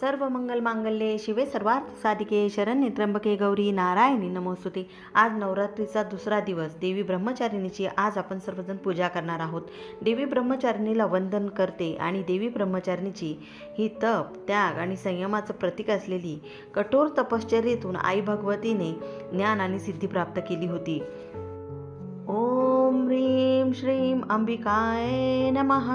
सर्व मंगल मांगल्ये शिवे सर्वार्थ साधिके शरण्य त्र्यंबके गौरी नारायणी नमोस्तुते आज नवरात्रीचा दुसरा दिवस देवी ब्रह्मचारिणीची आज आपण सर्वजण पूजा करणार आहोत देवी ब्रह्मचारिणीला वंदन करते आणि देवी ब्रह्मचारिणीची ही तप त्याग आणि संयमाचं प्रतीक असलेली कठोर तपश्चर्येतून आई भगवतीने ज्ञान आणि सिद्धी प्राप्त केली होती ओम ह्रीं श्रीं अंबिकाय नमः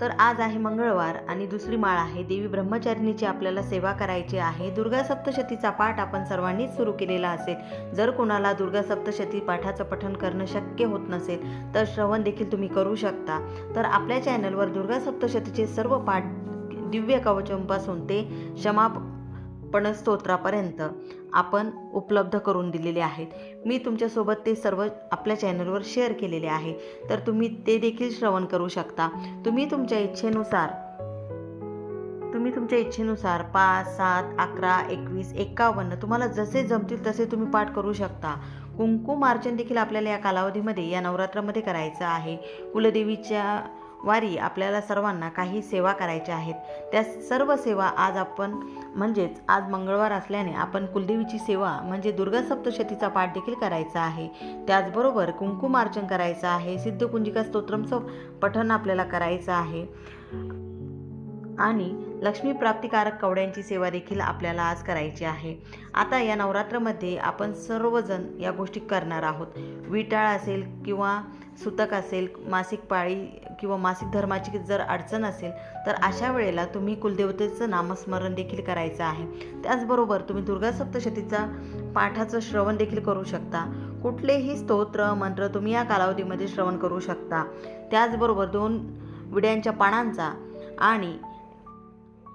तर आज आहे मंगळवार आणि दुसरी माळ आहे. देवी ब्रह्मचारिणीची आपल्याला सेवा करायची आहे. दुर्गा सप्तशतीचा पाठ आपण सर्वांनीच सुरू केलेला असेल. जर कोणाला दुर्गा सप्तशती पाठाचं पठण करणं शक्य होत नसेल तर श्रवण देखील तुम्ही करू शकता. तर आपल्या चॅनलवर दुर्गा सप्तशतीचे सर्व पाठ दिव्य कवचंपासून ते क्षमापण स्तोत्रापर्यंत आपण उपलब्ध करून दिलेले आहेत. मी तुमच्यासोबत ते सर्व आपल्या चॅनलवर शेअर केलेले आहे. तर तुम्ही ते देखील श्रवण करू शकता. तुम्ही तुमच्या इच्छेनुसार तुम्ही तुमच्या इच्छेनुसार पाच सात अकरा एकवीस एकावन्न तुम्हाला जसे जमतील तसे तुम्ही पाठ करू शकता. कुंकुमार्चन देखील आपल्याला या कालावधीमध्ये या नवरात्रामध्ये करायचं आहे. कुलदेवीच्या वारी आपल्याला सर्वांना काही सेवा करायच्या आहेत. त्या सर्व सेवा आज आपण म्हणजेच आज मंगळवार असल्याने आपण कुलदेवीची सेवा म्हणजे दुर्गा सप्तशतीचा पाठ देखील करायचा आहे. त्याचबरोबर कुंकुमार्चन करायचं आहे. सिद्धकुंजिका स्तोत्रमचं पठण आपल्याला करायचं आहे. आणि लक्ष्मीप्राप्तिकारक कवड्यांची सेवा देखील आपल्याला आज करायची आहे. आता या नवरात्रामध्ये आपण सर्वजण या गोष्टी करणार आहोत. विटाळ असेल किंवा सुतक असेल मासिक पाळी किंवा मासिक धर्माची जर अडचण असेल तर अशा वेळेला तुम्ही कुलदेवतेचं नामस्मरण देखील करायचं आहे. त्याचबरोबर तुम्ही दुर्गा सप्तशतीचा पाठाचं श्रवण देखील करू शकता. कुठलेही स्तोत्र मंत्र तुम्ही या कालावधीमध्ये श्रवण करू शकता. त्याचबरोबर दोन विड्यांच्या पानांचा आणि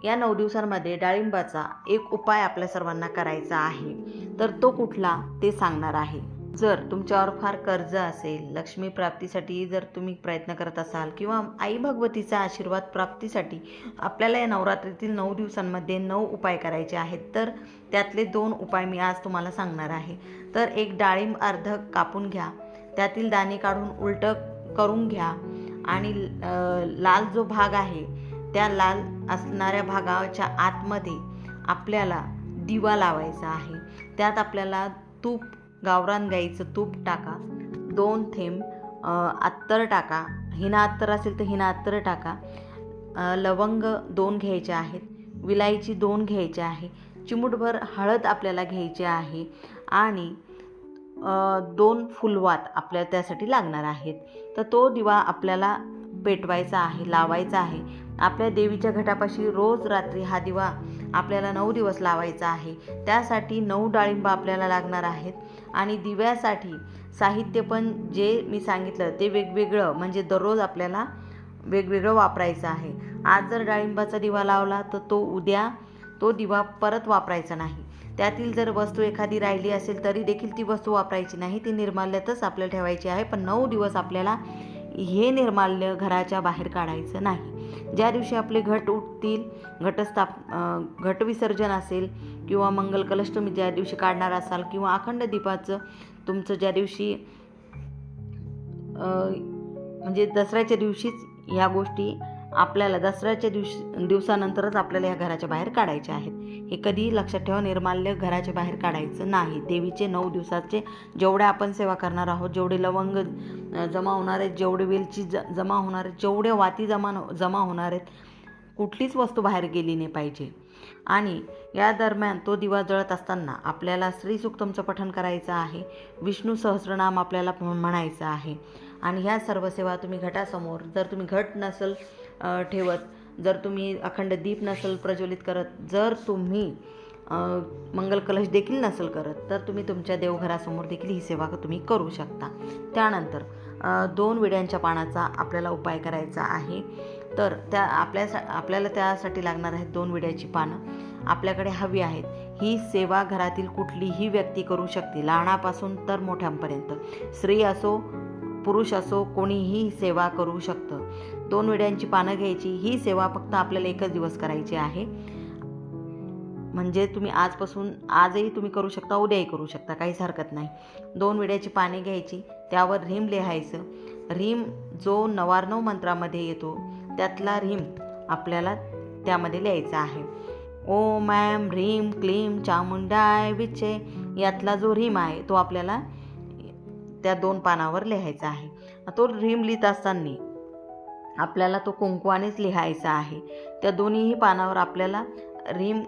या नऊ दिवसांमध्ये डाळिंबाचा एक उपाय आपल्या सर्वांना करायचा आहे. तर तो कुठला ते सांगणार आहे. जर तुमच्यावर फार कर्ज असेल लक्ष्मी प्राप्तीसाठी जर तुम्ही प्रयत्न करत असाल किंवा आई भगवतीचा आशीर्वाद प्राप्तीसाठी आपल्याला या नवरात्रीतील नऊ दिवसांमध्ये नऊ उपाय करायचे आहेत तर त्यातले दोन उपाय मी आज तुम्हाला सांगणार आहे. तर एक डाळिंब अर्ध कापून घ्या त्यातील दाणे काढून उलटं करून घ्या आणि लाल जो भाग आहे त्या लाल असणाऱ्या भागाच्या आतमध्ये आपल्याला दिवा लावायचा आहे. त्यात आपल्याला तूप गावरान गाईचं तूप टाका. दोन थेंब अत्तर टाका. हिना अत्तर असेल तर हिना अत्तर टाका. लवंग दोन घ्यायचे आहेत. विलायची दोन घ्यायचे आहे. चिमूटभर हळद आपल्याला घ्यायची आहे. आणि दोन फुलवात आपल्याला त्यासाठी लागणार आहेत. तर तो दिवा आपल्याला पेटवायचा आहे लावायचा आहे. आपल्या देवीच्या घटापाशी रोज रात्री हा दिवा आपल्याला नऊ दिवस लावायचा आहे. त्यासाठी नऊ डाळिंब आपल्याला लागणार आहेत. आणि दिव्यासाठी साहित्य पण जे मी सांगितलं ते वेगवेगळं म्हणजे दररोज आपल्याला वेगवेगळं वापरायचं आहे. आज जर डाळिंबाचा दिवा लावला तर तो उद्या तो दिवा परत वापरायचा नाही. त्यातील जर वस्तू एखादी राहिली असेल तरी देखील ती वस्तू वापरायची नाही. ती निर्माल्यातच आपल्याला ठेवायची आहे. पण नऊ दिवस आपल्याला हे निर्माल्य घराच्या बाहेर काढायचं नाही. ज्या दिवशी आपले घट उठतील घटस्थाप घटविसर्जन असेल किंवा मंगल कलश तुम्ही ज्या दिवशी काढणार असाल किंवा अखंड दीपाचं तुमचं ज्या दिवशी म्हणजे दसऱ्याच्या दिवशीच ह्या गोष्टी आपल्याला दसऱ्याच्या दिवशी दिवसानंतरच आपल्याला या घराच्या बाहेर काढायचे आहेत. हे कधीही लक्षात ठेवा निर्माल्य घराच्या बाहेर काढायचं नाही. देवीचे नऊ दिवसाचे जेवढे आपण सेवा करणार आहोत जेवढे लवंग जमा होणार आहेत जेवढे वेलची ज जमा होणार आहेत जेवढे वाती जमा जमा होणार आहेत कुठलीच वस्तू बाहेर गेली नाही पाहिजे. आणि या दरम्यान तो दिवा जळत असताना आपल्याला श्रीसुक्तमचं पठण करायचं आहे विष्णू सहस्रनाम आपल्याला म्हणायचं आहे. आणि ह्या सर्व सेवा तुम्ही घटासमोर जर तुम्ही घट नसेल ठेवत. जर तुम्ही अखंड दीप नसल प्रज्वलित करत जर तुम्ही मंगल कलश देखील नसल करत तर तुम्ही तुमच्या देवघरासमोर देखील ही सेवा तुम्ही करू शकता. त्यानंतर दोन विड्यांच्या पानाचा आपल्याला उपाय करायचा आहे. तर त्या आपल्या आपल्याला त्यासाठी लागणार आहेत दोन विड्याची पानं. आपल्याकडे हवी आहेत. ही सेवा घरातील कुठलीही व्यक्ती करू शकते. लहानापासून तर मोठ्यांपर्यंत. स्त्री असो पुरुष असो कोणीही सेवा करू शकतं. दोन विड्यांची पानं घ्यायची ही सेवा फक्त आपल्याला एकच दिवस करायची आहे. म्हणजे तुम्ही आजपासून आजही तुम्ही करू शकता उद्याही करू शकता काहीच हरकत नाही. दोन विड्याची पाने घ्यायची त्यावर रीम लिहायचं. रीम जो नवारनव मंत्रामध्ये येतो त्यातला रीम आपल्याला त्यामध्ये लिहायचा आहे. ओ मॅम रिम क्लीम चामुंडाय विचे यातला जो रीम आहे तो आपल्याला त्या दोन पानावर लिहायचा आहे. तो रीम लिहित असताना आपल्याला तो कुंकवानेच लिहायचा आहे. त्या दोन्हीही पानावर आपल्याला रीम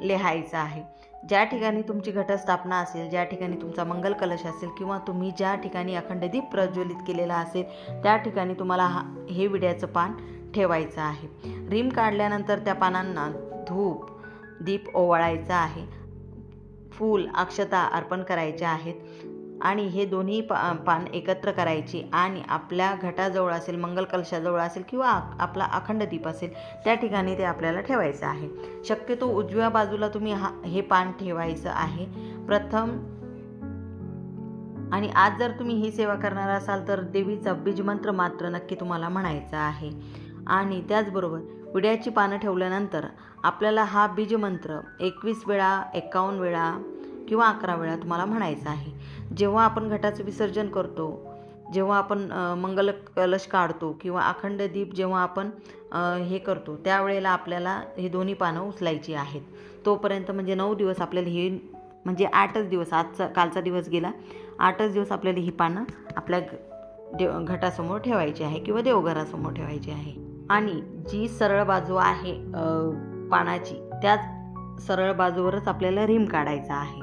लिहायचा आहे. ज्या ठिकाणी तुमची घटस्थापना असेल ज्या ठिकाणी तुमचा मंगल कलश असेल किंवा तुम्ही ज्या ठिकाणी अखंड दीप प्रज्वलित केलेला असेल त्या ठिकाणी तुम्हाला हा हे विड्याचं पान ठेवायचं आहे. रीम काढल्यानंतर त्या पानांना धूप दीप ओवाळायचा आहे. फूल अक्षता अर्पण करायच्या आहेत. आणि हे दोन्ही पा पान एकत्र करायची आणि आपल्या घटाजवळ असेल मंगल कलशाजवळ असेल किंवा आपला अखंड दीप असेल त्या ठिकाणी ते आपल्याला ठेवायचं आहे. शक्यतो उजव्या बाजूला तुम्ही हा हे पान ठेवायचं आहे. प्रथम आणि आज जर तुम्ही ही सेवा करणार असाल तर देवीचा बीजमंत्र मात्र नक्की तुम्हाला म्हणायचा आहे. आणि त्याचबरोबर विड्याची पानं ठेवल्यानंतर आपल्याला हा बीजमंत्र एकवीस वेळा एकावन्न वेळा किंवा अकरा वेळा तुम्हाला म्हणायचा आहे. जेव्हा आपण घटाचं विसर्जन करतो जेव्हा आपण मंगल कलश काढतो किंवा अखंड दीप जेव्हा आपण हे करतो त्यावेळेला आपल्याला हे दोन्ही पानं उचलायची आहेत. तोपर्यंत म्हणजे नऊ दिवस आपल्याला हे म्हणजे आठच दिवस आजचा कालचा दिवस गेला आठच दिवस आपल्याला ही पानं आपल्या देव घटासमोर ठेवायची आहे किंवा देवघरासमोर ठेवायची आहे. आणि जी सरळ बाजू आहे पानाची त्याच सरळ बाजूवरच आपल्याला रिम काढायचा आहे.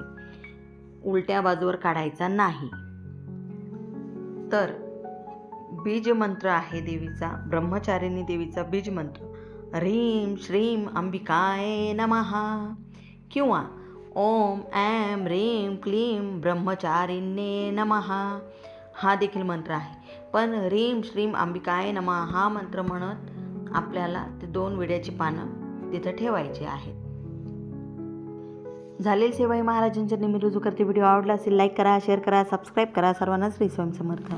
उलट्या बाजूवर काढायचा नाही. तर बीज मंत्र आहे देवीचा ब्रह्मचारिणी देवीचा बीज मंत्र. ह्रीम श्रीम अंबिकाय नमहा किंवा ओम ॲम ह्रीम क्लीम ब्रह्मचारिण्ये नमहा हा देखील मंत्र आहे. पण ह्रीम श्रीम अंबिकाय नमः हा मंत्र म्हणत आपल्याला ते दोन विड्याची पानं तिथं ठेवायची आहेत. झालेली सेवा ही महाराजांच्या नेहमी रुजू करते. व्हिडिओ आवडला असेल लाईक करा शेअर करा सबस्क्राईब करा. सर्वांना श्री स्वामी समर्थ